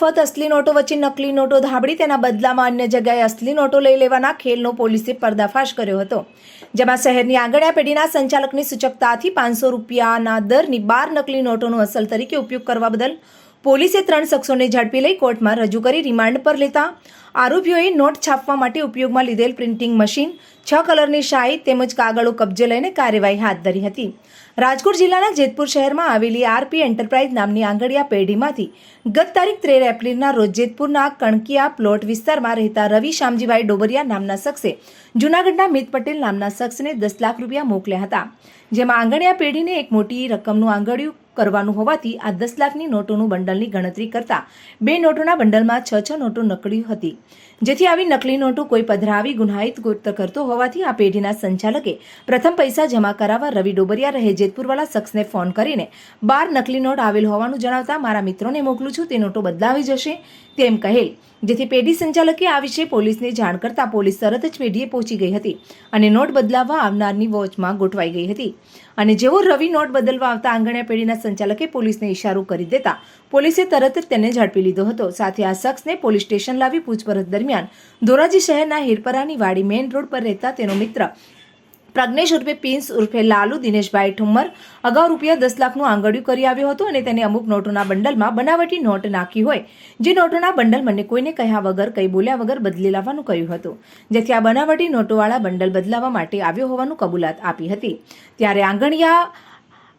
ફત અસલી નોટો વચ્ચે નકલી નોટો ધાબડી તેના બદલામાં અન્ય જગ્યાએ અસલી નોટો લઈ લેવાના ખેલનો પોલીસે પર્દાફાશ કર્યો હતો. જેમાં શહેરની આંગણિયા પેઢીના સંચાલકની સૂચકતાથી પાંચસો રૂપિયાના દરની બાર નકલી નોટોનો અસલ તરીકે ઉપયોગ કરવા બદલ પોલીસે ત્રણ શખ્સોને ઝડપી લઈ કોર્ટમાં રજૂ કરી રિમાન્ડ પર લેતા આરોપીઓએ નોટ છાપવા માટે ઉપયોગમાં લીધેલ પ્રિન્ટિંગ મશીન, છ કલરની શાહી તેમજ કાગળો કબજે લઈને કાર્યવાહી હાથ ધરી હતી. રાજકોટ જિલ્લાના જેતપુર શહેરમાં આવેલી આરપી એન્ટરપ્રાઇઝ નામની આંગડિયા પેઢીમાંથી ગત તારીખ ત્રેર એપ્રિલના રોજ જેતપુરના કણકિયા પ્લોટ વિસ્તારમાં રહેતા રવિ શામજીભાઈ ડોબરિયા નામના શખ્સે જૂનાગઢના મિત પટેલ નામના શખ્સને દસ લાખ રૂપિયા મોકલ્યા હતા. જેમાં આંગણિયા પેઢીને એક મોટી રકમનું આંગળિયું કરવાનું હોવાથી આ દસ લાખની નોટોનું બંડલની ગણતરી કરતા બે નોટોના બંડલમાં છ છ નોટો નકળી હતી. જેથી આવી નકલી નોટો કોઈ પધરાવી ગુનાહિત કૃત્ય કરતો હોવાથી આ પેઢીના સંચાલકે પ્રથમ પૈસા જમા કરાવવા રવિ ડોબરિયા રહે જેતપુરવાળા શખ્સને ફોન કરીને, બાર નકલી નોટ આવેલ હોવાનું જણાવતા મારા મિત્રોને મોકલું છું, તે નોટો બદલાવી જશે. તેમ કહેલ. જેથી પેઢી સંચાલકે આ વિશે પોલીસને જાણ કરતા પોલીસ તરત જ પેઢીએ પહોંચી ગઈ હતી અને નોટ બદલાવવા આવનારની વોચમાં ગોઠવાઈ ગઈ હતી. અને જેવો રવિ નોટ બદલવા આવતા આંગણિયા પેઢીના સંચાલકે પોલીસને ઇશારો કરી દેતા પોલીસે તરત જ તેને ઝડપી લીધો હતો. સાથે આ શખ્સને પોલીસ સ્ટેશન લાવી પૂછપરછ દરમિયાન ધોરાજી શહેરના હિરપરાની વાડી મેઇન રોડ પર રહેતા તેનો મિત્ર પ્રજ્ઞેશ ઉર્ફે પિન્સ ઉર્ફે લાલુ દિનેશભાઈ ઠુમ્મર અગાઉ રૂપિયા દસ લાખનું આંગળિયું કરી આવ્યો હતો અને તેને અમુક નોટોના બંડલમાં બનાવટી નોટ નાખી હોય. જે નોટોના બંડલ મને કોઈને કહ્યા વગર, કંઈ બોલ્યા વગર બદલી લાવવાનું કહ્યું હતું. જેથી આ બનાવટી નોટોવાળા બંડલ બદલાવવા માટે આવ્યો હોવાનું કબૂલાત આપી હતી. ત્યારે આંગણિયા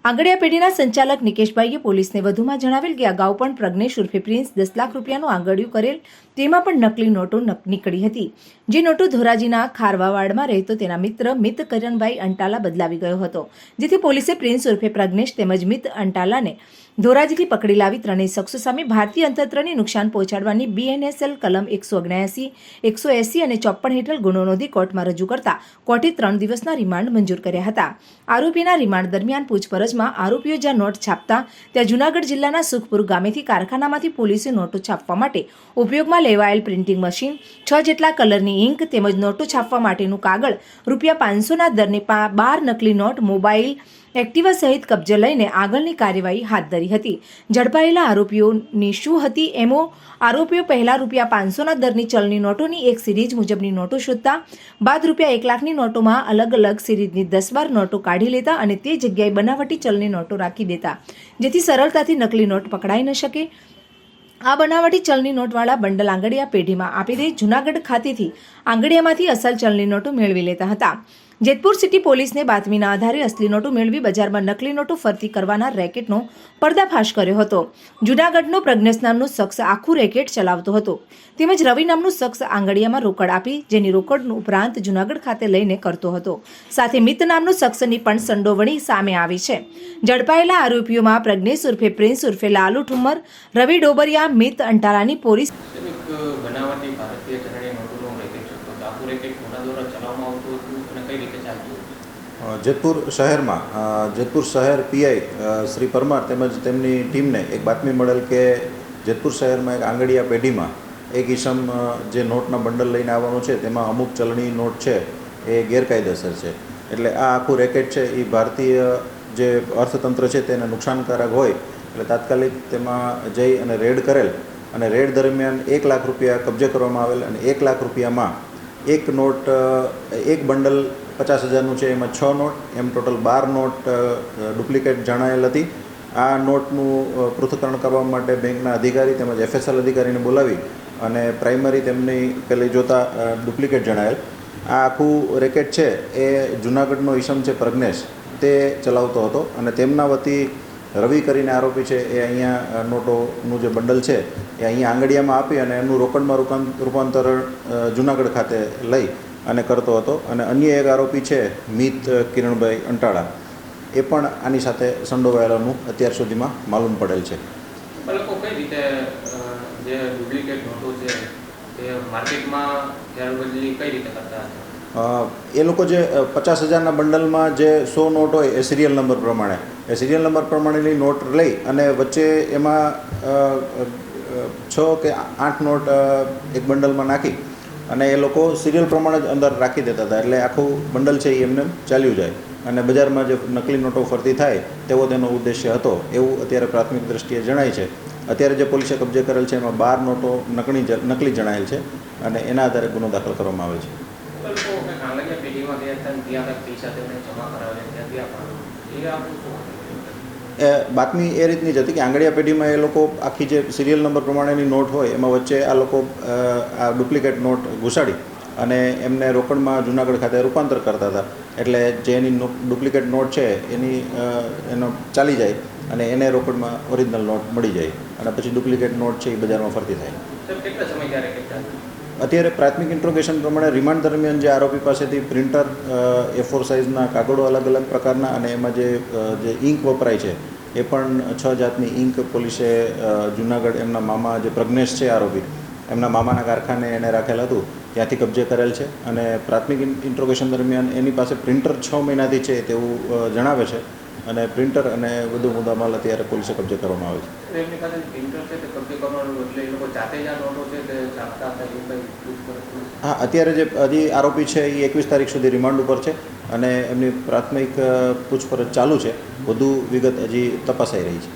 આંગણિયા પેઢીના સંચાલક નિકેશભાઈએ પોલીસને વધુમાં જણાવેલ કે અગાઉ પણ પ્રજ્ઞેશ ઉર્ફે પ્રિન્સ દસ લાખ રૂપિયાનું આંગળિયું કરેલ, તેમાં પણ નકલી નોટો નક- નીકળી હતી. જે નોટો ધોરાજીના ખારવાવાડમાં રહેતો તેના મિત્ર મિત કરણભાઈ અંટાલા બદલાવી ગયો હતો. જેથી પોલીસે પ્રિન્સ ઉર્ફે પ્રજ્ઞેશ તેમજ મિત અંટાલાને ધોરાજીથી પકડી લાવી ત્રણેય શખ્સો સામે ભારતીય અંતરત્રને નુકસાન પહોંચાડવાની બીએનએસએલ કલમ એકસો ઓગણ્યાસી, એકસો એસી અને ચોપ્પન હેઠળ ગુનો નોંધી કોર્ટમાં રજૂ કરતા કોર્ટે ત્રણ દિવસના રિમાન્ડ મંજૂર કર્યા હતા. આરોપીના રિમાન્ડ દરમિયાન પૂછપરછમાં આરોપીઓ જ્યાં નોટ છાપતા, ત્યાં જૂનાગઢ જિલ્લાના સુખપુર ગામેથી કારખાનામાંથી પોલીસે નોટો છાપવા માટે ઉપયોગમાં લેવાયેલ પ્રિન્ટિંગ મશીન, છ જેટલા કલરની ઇંક તેમજ નોટો છાપવા માટેનું કાગળ, રૂપિયા પાંચસોના દરની બાર નકલી નોટ, મોબાઈલ એક્ટિવા સહિત કબજે લઈને આગળની કાર્યવાહી હાથ ધરી હતી. ઝડપાયેલા આરોપીઓની શું હતી એમો? આરોપીઓ પહેલા રૂપિયા પાંચસોના દરની ચલની નોટોની એક સિરીઝ મુજબની નોટો શોધતા, બાદ રૂપિયા એક લાખની નોટોમાં અલગ અલગ સિરીઝની દસ બાર નોટો કાઢી લેતા અને તે જગ્યાએ બનાવટી ચલની નોટો રાખી દેતા, જેથી સરળતાથી નકલી નોટ પકડાઈ ન શકે. આ બનાવટી ચલની નોટવાળા બંડલ આંગડિયા પેઢીમાં આપી દઈ જૂનાગઢ ખાતેથી આંગડિયામાંથી અસલ ચલની નોટો મેળવી લેતા હતા. જેતપુર સિટી પોલીસને બાતમીના આધારે અસલી નોટો મેળવી બજારમાં નકલી નોટો ફરતી કરવાના રેકેટનો પર્દાફાશ કર્યો હતો. જૂનાગઢનો પ્રજ્ઞેશ નામનો શખ્સ આખું રેકેટ ચલાવતો હતો. તેમજ રવિ નામનો શખ્સ આંગળીયામાં રોકડ આપી, જેની રોકડનું ઉપરાંત જૂનાગઢ ખાતે લઈને કરતો હતો. સાથે મિત નામનો શખ્સની પણ સંડોવણી સામે આવી છે. ઝડપાયેલા આરોપીઓમાં પ્રજ્ઞેશ ઉર્ફે પ્રિન્સ ઉર્ફે લાલુ ઠુમ્મર, રવિ ડોબરિયા, મિત અંટારાની પોલીસ જેતપુર શહેરમાં જેતપુર શહેર પીઆઈ શ્રી પરમાર તેમજ તેમની ટીમને એક બાતમી મળેલ કે જેતપુર શહેરમાં એક આંગડિયા પેઢીમાં એક ઈસમ જે નોટના બંડલ લઈને આવવાનું છે, તેમાં અમુક ચલણી નોટ છે, એ ગેરકાયદેસર છે. એટલે આ આખું રેકેટ છે એ ભારતીય જે અર્થતંત્ર છે, તેને નુકસાનકારક હોય, એટલે તાત્કાલિક તેમાં જઈ અને રેડ કરેલ. અને રેડ દરમિયાન એક લાખ રૂપિયા કબજે કરવામાં આવેલ અને એક લાખ રૂપિયામાં એક નોટ એક બંડલ પચાસ હજારનું છે, એમાં છ નોટ, એમ ટોટલ બાર નોટ ડુપ્લિકેટ જણાયેલ હતી. આ નોટનું પૃથ્થકરણ કરવા માટે બેંકના અધિકારી તેમજ એફએસએલ અધિકારીને બોલાવી અને પ્રાઇમરી તેમની પેલી જોતા ડુપ્લિકેટ જણાયેલ. આ આખું રેકેટ છે, એ જુનાગઢનો ઈસમ છે પ્રજ્ઞેશ, તે ચલાવતો હતો અને તેમના વતી રવિ કરીને આરોપી છે એ અહીંયા નોટોનું જે બંડલ છે એ અહીંયા આંગડિયામાં આપી અને એનું રોકડમાં રૂપાં- રૂપાંતર અ, જુનાગઢ ખાતે લઈ અને કરતો હતો. અને અન્ય એક આરોપી છે મિત કિરણભાઈ અંટાળા. એ પણ આની સાથે સંડોવાયેલાનું અત્યાર સુધીમાં માલુમ પડેલ છે. કઈ રીતે એ લોકો જે પચાસ હજારના બંડલમાં જે સો નોટ હોય એ સિરિયલ નંબર પ્રમાણે. એ સિરિયલ નંબર પ્રમાણેની નોટ લઈ અને વચ્ચે એમાં છ કે આઠ નોટ એક બંડલમાં નાખી અને એ લોકો સિરિયલ પ્રમાણે જ અંદર રાખી દેતા હતા. એટલે આખું બંડલ છે એ એમને ચાલ્યું જાય. અને બજારમાં જે નકલી નોટો ફરતી થાય, તેવો તેનો ઉદ્દેશ્ય હતો. એવું અત્યારે પ્રાથમિક દ્રષ્ટિએ જણાય છે. અત્યારે જે પોલીસે કબજે કરેલ છે, એમાં બાર નોટો નકલી જ- નકલી જણાયેલ છે અને એના આધારે ગુનો દાખલ કરવામાં આવે છે. એ બાતમી એ રીતની જ હતી કે આંગળીયા પેઢીમાં એ લોકો આખી જે સિરિયલ નંબર પ્રમાણેની નોટ હોય, એમાં વચ્ચે આ લોકો આ ડુપ્લિકેટ નોટ ઘુસાડી અને એમને રોકડમાં જુનાગઢ ખાતે રૂપાંતર કરતા હતા. એટલે જે એની ડુપ્લિકેટ નોટ છે, એની એનો ચાલી જાય અને એને રોકડમાં ઓરિજિનલ નોટ મળી જાય અને પછી ડુપ્લિકેટ નોટ છે એ બજારમાં ફરતી થાય. કેટલા સમય અત્યારે પ્રાથમિક ઇન્ટ્રોગેશન પ્રમાણે રિમાન્ડ દરમિયાન જે આરોપી પાસેથી પ્રિન્ટર એ ફોર સાઇઝના કાગળો અલગ અલગ પ્રકારના અને એમાં જે જે ઇંક વપરાય છે, એ પણ છ જાતની ઇંક પોલીસે જુનાગઢ એમના મામા જે પ્રજ્ઞેશ છે આરોપી, એમના મામાના કારખાને એને રાખેલ હતું, ત્યાંથી કબજે કરેલ છે અને પ્રાથમિક ઇન્ટ્રોગેશન દરમિયાન એની પાસે પ્રિન્ટર છ મહિનાથી છે તેવું જણાવે છે અને પ્રિન્ટર અને વધુ મુદ્દામાલ અત્યારે પોલીસે કબજે કરવામાં આવે છે. એમની પાસે પ્રિન્ટર છે કબજે કરવાનું એટલે એ લોકો જાતે જ છે તે છાપતા હતા એવું કંઈ હા, અત્યારે જે હજી આરોપી છે એ એકવીસ તારીખ સુધી રિમાન્ડ ઉપર છે અને એમની પ્રાથમિક પૂછપરછ ચાલુ છે. વધુ વિગત હજી તપાસાઈ રહી છે.